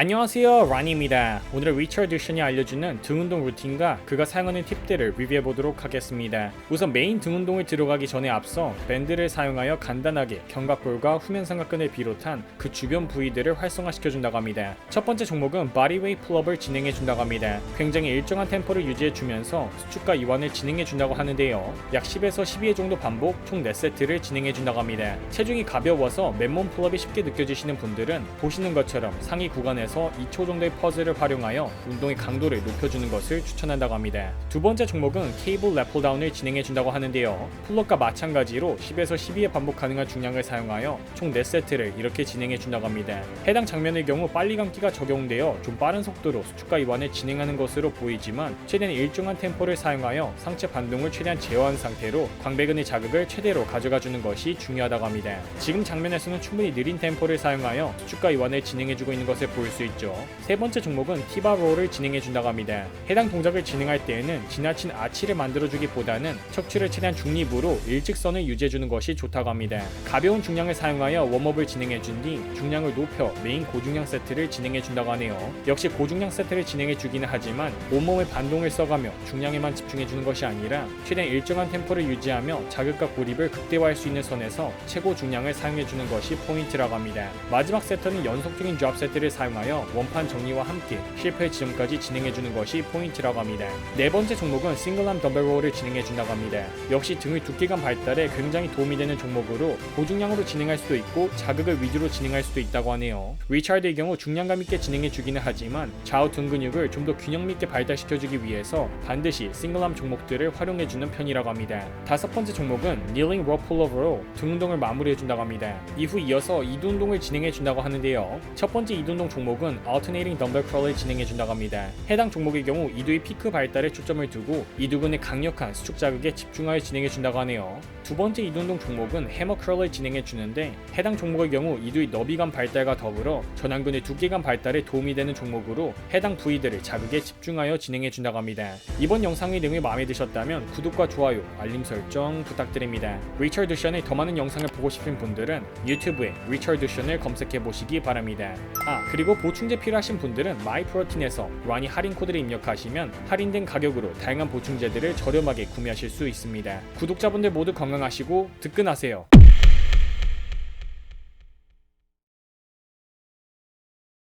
안녕하세요 라니입니다. 오늘은 리처드 션이 알려주는 등운동 루틴과 그가 사용하는 팁들을 리뷰해보도록 하겠습니다. 우선 메인 등운동을 들어가기 전에 앞서 밴드를 사용하여 간단하게 견갑골과 후면 삼각근을 비롯한 그 주변 부위들을 활성화시켜준다고 합니다. 첫 번째 종목은 바디웨이 풀업을 진행해준다고 합니다. 굉장히 일정한 템포를 유지해주면서 수축과 이완을 진행해준다고 하는데요. 약 10에서 12회 정도 반복 총 4세트를 진행해준다고 합니다. 체중이 가벼워서 맨몸 풀업이 쉽게 느껴지시는 분들은 보시는 것처럼 상위 구간에 서 2초 정도의 퍼즐을 활용하여 운동의 강도를 높여주는 것을 추천한다고 합니다. 두 번째 종목은 케이블 래플 다운을 진행해준다고 하는데요. 풀업과 마찬가지로 10에서 12회 반복 가능한 중량을 사용하여 총 4세트를 이렇게 진행해준다고 합니다. 해당 장면의 경우 빨리 감기가 적용되어 좀 빠른 속도로 수축과 이완을 진행하는 것으로 보이지만 최대한 일정한 템포를 사용하여 상체 반동을 최대한 제어한 상태로 광배근의 자극을 최대로 가져가주는 것이 중요하다고 합니다. 지금 장면에서는 충분히 느린 템포를 사용하여 수축과 이완을 진행해주고 있는 것을 볼수 있죠. 세 번째 종목은 티바 롤을 진행해 준다고 합니다. 해당 동작을 진행할 때에는 지나친 아치를 만들어주기보다는 척추를 최대한 중립으로 일직선을 유지해 주는 것이 좋다고 합니다. 가벼운 중량을 사용하여 웜업을 진행해 준 뒤 중량을 높여 메인 고중량 세트를 진행해 준다고 하네요. 역시 고중량 세트를 진행해 주기는 하지만 온몸의 반동을 써가며 중량에만 집중해 주는 것이 아니라 최대한 일정한 템포를 유지하며 자극과 고립을 극대화할 수 있는 선에서 최고 중량을 사용해 주는 것이 포인트라고 합니다. 마지막 세트는 연속적인 드랍 세트를 사용하여 원판 정리와 함께 실패 지점까지 진행해주는 것이 포인트라고 합니다. 네 번째 종목은 싱글암 덤벨롤을 진행해준다고 합니다. 역시 등의 두께감 발달에 굉장히 도움이 되는 종목으로 고중량으로 진행할 수도 있고 자극을 위주로 진행할 수도 있다고 하네요. 리차드의 경우 중량감 있게 진행해주기는 하지만 좌우 등 근육을 좀 더 균형 있게 발달시켜주기 위해서 반드시 싱글암 종목들을 활용해주는 편이라고 합니다. 다섯 번째 종목은 rope pullover로 등 운동을 마무리해준다고 합니다. 이후 이어서 이두 운동을 진행해준다고 하는데요. 첫 번째 이두 운동 종목 은 alternating dumbbell curl을 진행해준다고 합니다. 해당 종목의 경우 이두의 피크 발달에 초점을 두고 이두근의 강력한 수축 자극에 집중하여 진행해준다고 하네요. 두 번째 이두 운동 종목은 해머 curl을 진행해 주는데 해당 종목의 경우 이두의 너비감 발달과 더불어 전완근의 두께감 발달에 도움이 되는 종목으로 해당 부위들을 자극에 집중하여 진행해 준다고 합니다. 이번 영상의 내용이 마음에 드셨다면 구독과 좋아요, 알림 설정 부탁드립니다. 리처드 션의 더 많은 영상을 보고 싶은 분들은 유튜브에 리처드 션을 검색해 보시기 바랍니다. 아 그리고 보충제 필요하신 분들은 마이프로틴에서 라니 할인 코드를 입력하시면 할인된 가격으로 다양한 보충제들을 저렴하게 구매하실 수 있습니다. 구독자분들 모두 건강 하시고 득근하세요.